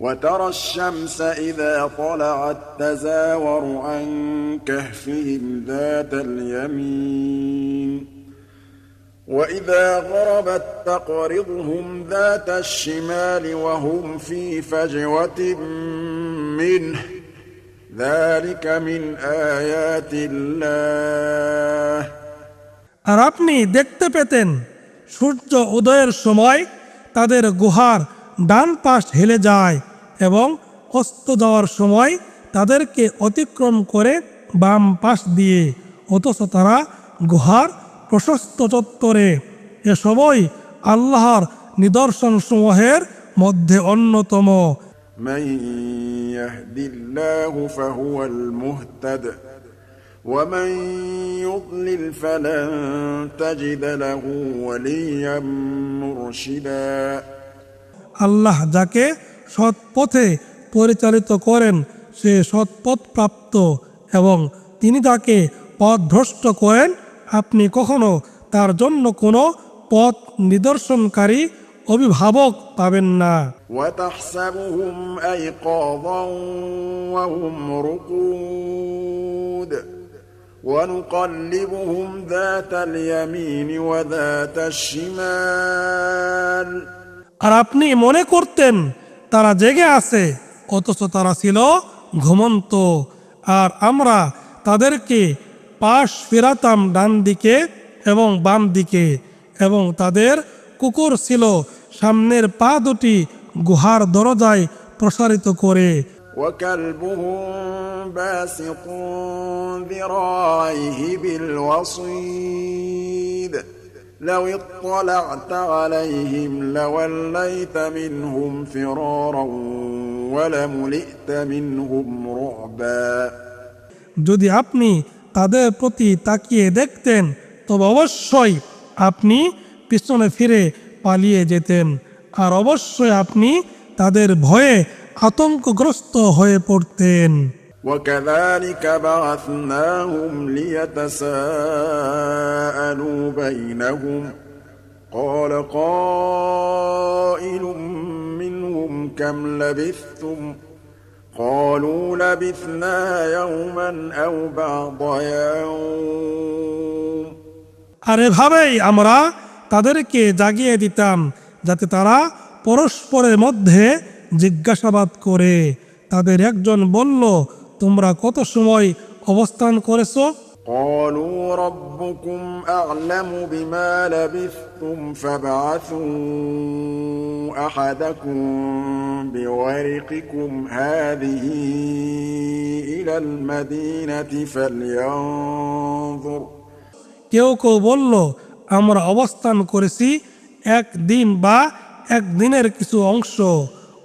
وترى الشمس إذا طلعت تزاور عن كهفهم ذات اليمين وإذا غربت تقرضهم ذات الشمال وهم في فجوة منه ذلك من آيات الله আর আপনি দেখতে পেতেন সূর্য উদয়ের সময় তাদের গুহার ডান পাশ হেলে যায় এবং অস্ত যাওয়ার সময় তাদেরকে অতিক্রম করে বাম পাশ দিয়ে অথচ তারা গুহার প্রশস্ত চত্বরে এসবই আল্লাহর নিদর্শনসমূহের মধ্যে অন্যতম من يهد الله فهو المهتد ومن يضلل فلن تجد له وليا مرشدا আল্লাহ যাকে সৎ পথে পরিচালিত করেন সে সৎপথ প্রাপ্ত এবং তিনি যাকে পথভ্রষ্ট করেন আপনি কখনো তার জন্য কোনো পথ নিদর্শনকারী অভিভাবক পাবেন না وتحسبهم أيقاظا وهم رقود ونقلبهم ذات اليمين وذات الشمال আর আপনি মনে করতেন তারা জেগে আছে অথচ তারা ছিল ঘুমন্ত আর আমরা তাদেরকে পাশ ফেরাতাম ডান দিকে এবং বাম দিকে এবং তাদের কুকুর ছিল সামনের পা দুটি গুহার দরজায় প্রসারিত করে وكلبهم باسط ذراعيه بالوصيد لو اطلعت عليهم لوليت منهم فرارا ولملئت منهم رعبا যদি আপনি তাদের প্রতি তাকিয়ে দেখতেন তবে অবশ্যই আপনি পিছনে ফিরে পালিয়ে যেতেন আর অবশ্যই আপনি তাদের ভয়ে আতঙ্কগ্রস্ত হয়ে পড়তেন وكذلك بعثناهم ليتساءلوا بينهم قال قائل منهم كم لبثتم قالوا لبثنا يوما أو بعض يوم আর এভাবেই আমরা তাদেরকে জাগিয়ে দিতাম যাতে তারা পরস্পরের মধ্যে জিজ্ঞাসাবাদ করে তাদের একজন বলল তোমরা কত সময় অবস্থান করেছো قالوا ربكم أعلم بما لبثتم فابعثوا أحدكم بورقكم هذه إلى المدينة فلينظر কেউ কেউ বলল আমরা অবস্থান করেছি একদিন বা একদিনের কিছু অংশ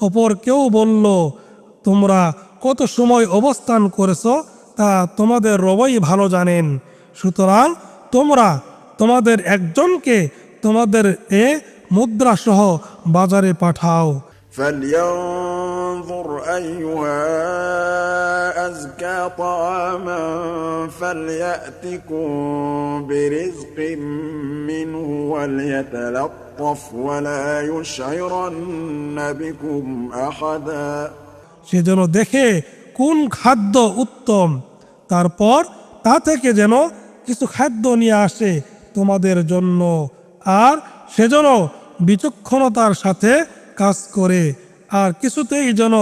অপর কেউ বলল তোমরা কত সময় অবস্থান করেছ তা তোমাদের রবই ভালো জানেন সুতরাং তোমরা তোমাদের একজনকে তোমাদের এ মুদ্রাসহ বাজারে পাঠাও فلينظر أيها أزكى طعاما فليأتكم برزق منه وليتلطف ولا يشعرن بكم أحدا সে যেন দেখে কোন খাদ্য উত্তম। তারপর তা থেকে যেন কিছু খাদ্য নিয়ে আসে তোমাদের জন্য আর সে যেন বিচক্ষণতার সাথে কাজ করে। আর কিছুতেই যেন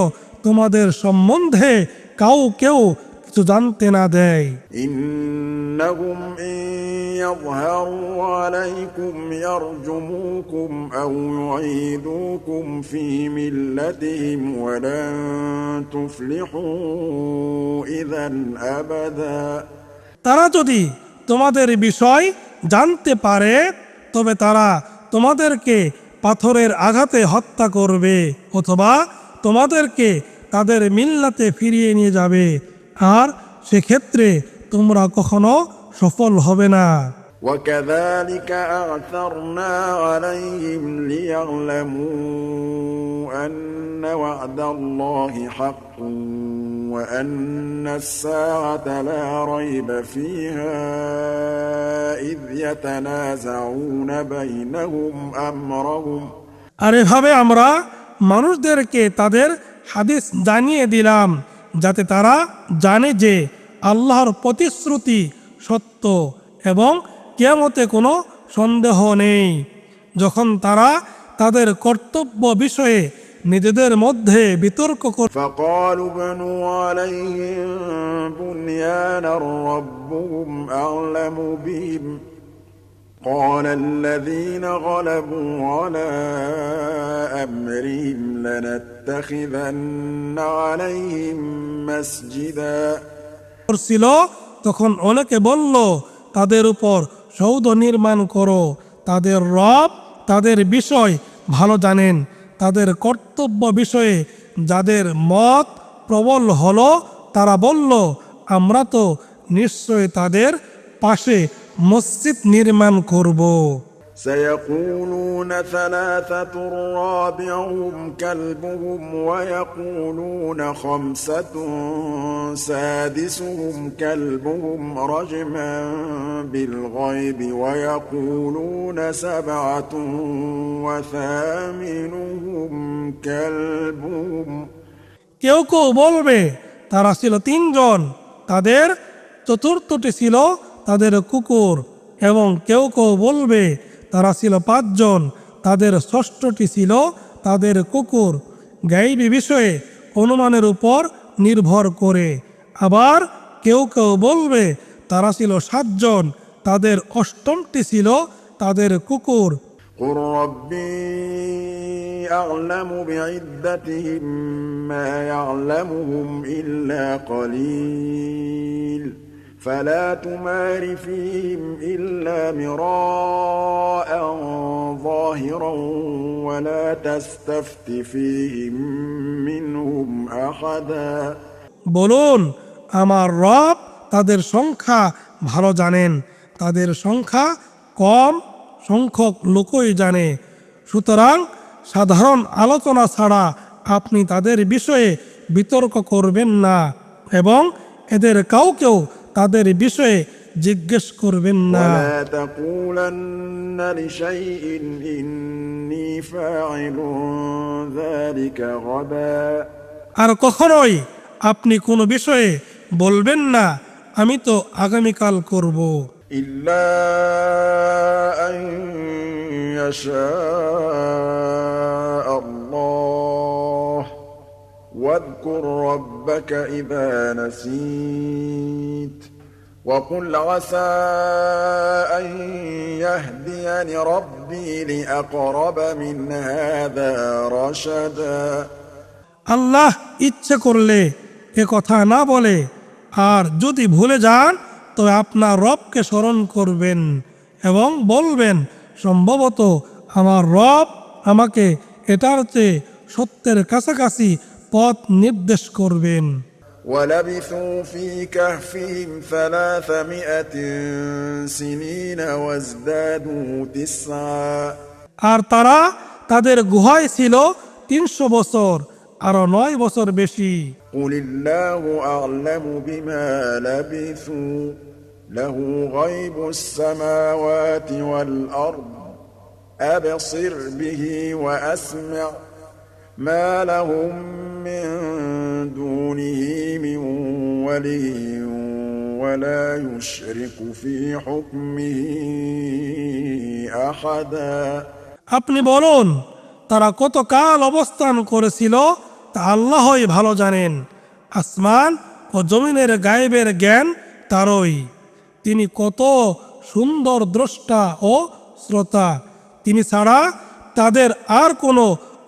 তোমাদের সম্বন্ধে কাউ কেউ কিছু জানতে না দেয় إنهم إن يظهروا عليكم يرجموكم أو يعيدوكم في ملتهم ولن تفلحوا إذا أبدا তারা যদি তোমাদের বিষয় জানতে পারে তবে তারা তোমাদেরকে পাথরের আঘাতে হত্যা করবে অথবা তোমাদেরকে তাদের মিল্লাতে ফিরিয়ে নিয়ে যাবে আর সেক্ষেত্রে তোমরা কখনো সফল হবে না وكذلك أعثرنا عليهم ليعلموا أن وعد الله حق وأن الساعة لا ريب فيها إذ يتنازعون بينهم أمرهم আর এভাবে আমরা মানুষদেরকে তাদের হাদিস জানিয়ে দিলাম যাতে তারা জানে যে আল্লাহর প্রতিশ্রুতি সত্য এবং কেয়ামতে কোনো সন্দেহ নেই। যখন তারা তাদের কর্তব্য বিষয়ে নিজেদের মধ্যে বিতর্ক কর قال الذين غلبوا على أمرهم لنتخذن عليهم مسجدا করছিল তখন অনেকে বলল তাদের উপর সৌধ নির্মাণ করো তাদের রব তাদের বিষয় ভালো জানেন তাদের কর্তব্য বিষয়ে যাদের মত প্রবল হলো তারা বলল আমরা তো নিশ্চয় তাদের পাশে মসজিদ নির্মাণ করব سيقولون ثلاثة رابعهم كلبهم ويقولون خمسة سادسهم كلبهم رجما بالغيب ويقولون سبعة وثامنهم كلبهم কেউ কেউ বলবে তারা ছিল তিনজন তাদের চতুর্থটি ছিল তাদের কুকুর এবং কেউ কেউ বলবে তারা ছিল পাঁচজন তাদের ষষ্ঠটি ছিল তাদের কুকুর গাইবি বিষয়ে অনুমানের উপর নির্ভর করে আবার কেউ কেউ বলবে তারা ছিল সাতজন তাদের অষ্টমটি ছিল তাদের কুকুর قل ربي أعلم بعدتهم ما يعلمهم إلا قليل فلا تمار فيهم إلا مراء ظاهرا ولا تستفت فيهم منهم أحدا বলুন আমার রব তাদের সংখ্যা ভালো জানেন তাদের সংখ্যা কম সংখ্যক লোকই জানে সুতরাং সাধারণ আলোচনা ছাড়া আপনি তাদের বিষয়ে বিতর্ক করবেন না এবং এদের কাউকেও তাদের বিষয়ে জিজ্ঞেস করবেন না। আর কখনোই আপনি কোনো বিষয়ে বলবেন না আমি তো আগামীকাল করব। ইল্লা আল্লাহ। واذكر ربك إذا نسيت وقل عسى أن يهديني ربي لأقرب من هذا رشدا আল্লাহ ইচ্ছে করলে এ কথা না বলে আর যদি ভুলে যান তবে আপনার রবকে স্মরণ করবেন এবং বলবেন সম্ভবত আমার রব আমাকে এটার চেয়ে সত্যের কাছাকাছি পথ নির্দেশ করবেন ولبثوا في كهفهم ثلاثمائة سنين وازدادوا تسعا আর তারা তাদের গুহায় ছিল তিনশো বছর আরো নয় বছর বেশি قل الله أعلم بما لبثوا له غيب السماوات والأرض أبصر به وأسمع ما لهم من دونه من ولي ولا يشرك في حكمه أحدا আপনি বলুন তারা কত কাল অবস্থান করেছিল তা আল্লাহই ভালো জানেন আসমান ও জমিনের গায়েবের জ্ঞান তারই তিনি কত সুন্দর দ্রষ্টা ও শ্রোতা তিনি ছাড়া তাদের আর কোনো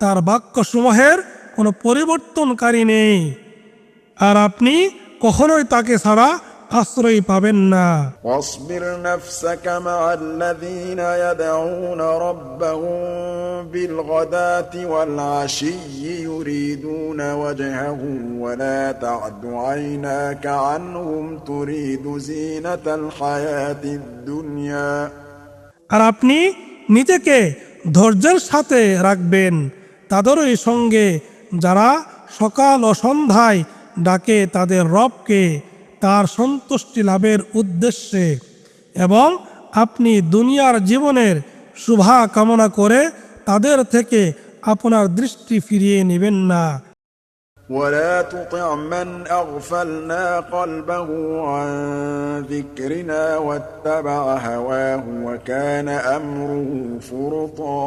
তার বাক্যসমূহের কোনো পরিবর্তনকারী নেই আর আপনি কখনোই তাকে ছাড়া আশ্রয় পাবেন না واصبر نفسك مع الذين يدعون ربهم بالغداة والعشي يريدون وجهه ولا تعد عيناك عنهم تريد زينة الحياة الدنيا আর আপনি নিজেকে ধৈর্যের সাথে রাখবেন তাদেরই সঙ্গে যারা সকাল ও সন্ধ্যায় ডাকে তাদের রবকে তার সন্তুষ্টি লাভের উদ্দেশ্যে এবং আপনি দুনিয়ার জীবনের শুভা কামনা করে তাদের থেকে আপনার দৃষ্টি ফিরিয়ে নেবেন না ولا تطع من أغفلنا قلبه عن ذكرنا واتبع هواه وكان أمره فرطا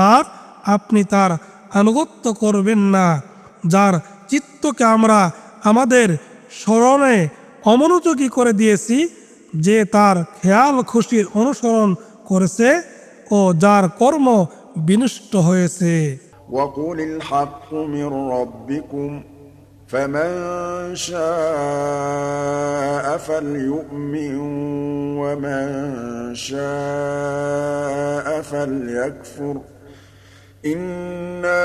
আর আপনি তার আনুগত্য করবেন না যার চিত্তকে আমরা আমাদের স্মরণে অমনোযোগী করে দিয়েছি যে তার খেয়াল খুশির অনুসরণ করেছে ও যার কর্ম বিনষ্ট হয়েছে وقل الحق من ربكم فمن شاء فليؤمن ومن شاء فليكفر إنا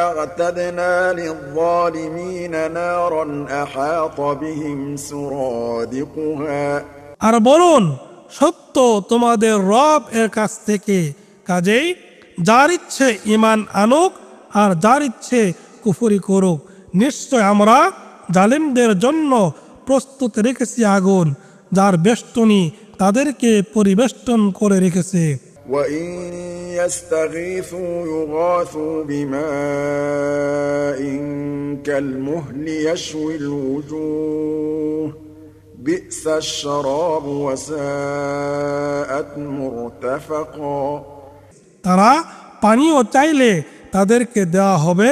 أعتدنا للظالمين نارا أحاط بهم سرادقها আর বলুন সত্য তোমাদের রব এর কাছ থেকে কাজেই যার ইচ্ছে ইমান আনুক আর যার ইচ্ছে কুফরি করুক নিশ্চয় আমরা জালিমদের জন্য প্রস্তুত রেখেছি আগুন যার বেষ্টনী তাদেরকে পরিবেষ্টন করে রেখেছে وإن يستغيثوا يغاثوا بماء كالمهل يشوي الوجوه بئس الشراب وساءت مرتفقا তারা পানীয় চাইলে তাদেরকে দেওয়া হবে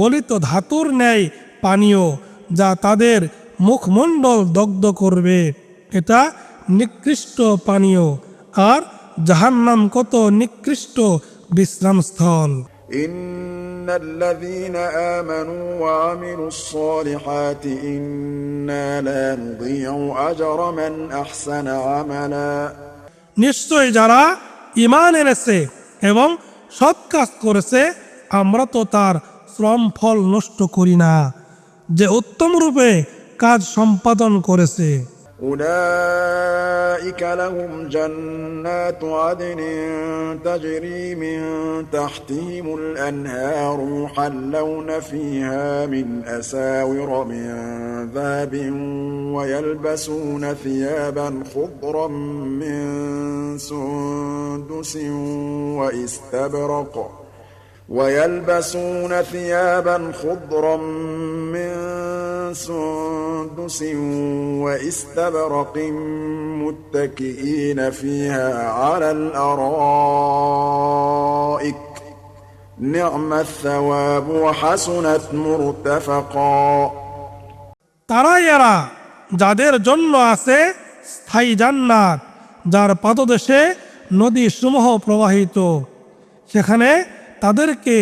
গলিত ধাতুর ন্যায় পানীয় যা তাদের মুখমণ্ডল দগ্ধ করবে এটা নিকৃষ্ট পানীয় আর জাহান্নাম কত নিকৃষ্ট বিশ্রামস্থল إن الذين آمنوا وعملوا الصالحات إنا لا نضيع أجر من أحسن عملا নিশ্চয় যারা ইমান এনেছে এবং সৎ কাজ করেছে আমরা তো তার শ্রম ফল নষ্ট করি না যে উত্তম রূপে কাজ সম্পাদন করেছে أولئك لهم جنات عدن تجري من تحتهم الأنهار يحلون فيها من أساور من ذهب ويلبسون ثيابا خضرا من سندس واستبرق ويلبسون ثيابا خضرا من سندس واستبرق متكئين فيها على الارائك نعم الثواب وحسنت مرتفقا তারাই এরা যাদের জন্য আছে স্থায়ী জান্নাত যার পাদদেশে নদী সমূহ প্রবাহিত সেখানে তাদেরকে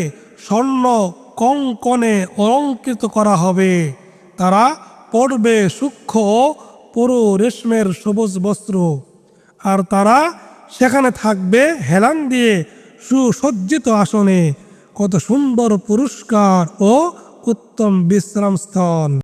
স্বর্ণ কঙ্কনে অলঙ্কৃত করা হবে তারা পড়বে সূক্ষ্ম পুরো রেশমের সবুজ বস্ত্র। আর তারা সেখানে থাকবে হেলান দিয়ে সুসজ্জিত আসনে। কত সুন্দর পুরস্কার ও উত্তম বিশ্রামস্থল